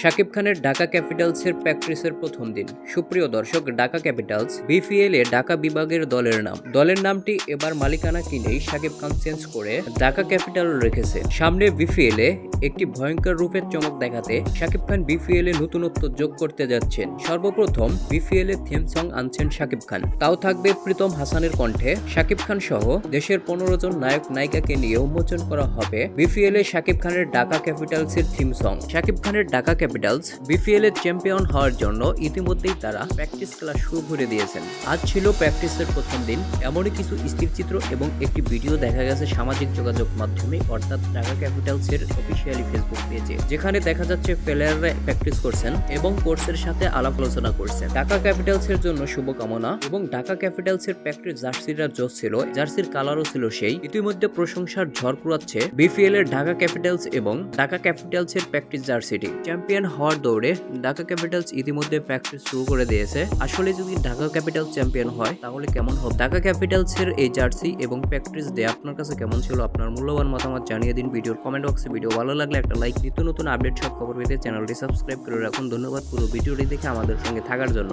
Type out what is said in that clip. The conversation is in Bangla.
শাকিব খানের ঢাকা ক্যাপিটালসের প্র্যাকটিসের প্রথম দিন। সুপ্রিয় দর্শক, ঢাকা ক্যাপিটালস, বিপিএল এ ঢাকা বিভাগের দলের নাম। দলের নামটি এবার মালিকানা কিনেই শাকিব খান চেঞ্জ করে ঢাকা ক্যাপিটাল রেখেছে। সামনে বিপিএল এ একটি ভয়ঙ্কর রূপের চমক দেখাতে শাকিব খান বিপিএল এ নতুনত্ব যোগ করতে যাচ্ছেন। সর্বপ্রথম বিপিএল এর থিম সং আনছেন শাকিব খান। তাও থাকবে প্রীতম হাসানের কণ্ঠে। শাকিব খান সহ দেশের পনেরো জন নায়ক নায়িকাকে নিয়ে উন্মোচন করা হবে বিপিএল এ শাকিব খানের ঢাকা ক্যাপিটালসের থিম সং শাকিব খানের ঢাকা ক্যাপিটালস বিপিএল এর চ্যাম্পিয়ন হওয়ার জন্য ইতিমধ্যেই তারা প্র্যাকটিস ক্লাস শুরু করে দিয়েছেন। আজ ছিল প্র্যাকটিসের প্রথম দিন। এমনই কিছু স্থিরচিত্র এবং একটি ভিডিও দেখা গেছে সামাজিক যোগাযোগ মাধ্যমে, অর্থাৎ ঢাকা ক্যাপিটালস এর অফিসিয়ালি ফেসবুক পেজে যেখানে দেখা যাচ্ছে প্লেয়াররা প্র্যাকটিস করছেন এবং কোর্সের সাথে আলাপ আলোচনা করছেন। ঢাকা ক্যাপিটালস এর জন্য শুভকামনা এবং ঢাকা ক্যাপিটালস এর প্র্যাকটিস জার্সিরা জোস ছিল, জার্সির কালারও ছিল সেই। ইতিমধ্যে প্রশংসার ঝড় কুড়াচ্ছে বিপিএল এর ঢাকা ক্যাপিটালস এবং ঢাকা ক্যাপিটালস এর প্র্যাকটিস জার্সিটি। চ্যাম্পিয়ন হওয়ার দৌড়ে ঢাকা ক্যাপিটালস ইতিমধ্যে প্র্যাকটিস শুরু করে দিয়েছে। আসলে যদি ঢাকা ক্যাপিটালস চ্যাম্পিয়ন হয়, তাহলে কেমন হবে? ঢাকা ক্যাপিটালস এর এই জার্সি এবং প্র্যাকটিস ডে আপনার কাছে কেমন ছিল? আপনার মূল্যবান মতামত জানিয়ে দিন। ভিডিওর কমেন্ট বক্সে ভিডিও ভালো লাগলে একটা লাইক নিত্য নতুন আপডেট সব খবর পেতে চ্যানেলটি সাবস্ক্রাইব করে রাখুন। ধন্যবাদ পুরো ভিডিওটি দেখে আমাদের সঙ্গে থাকার জন্য।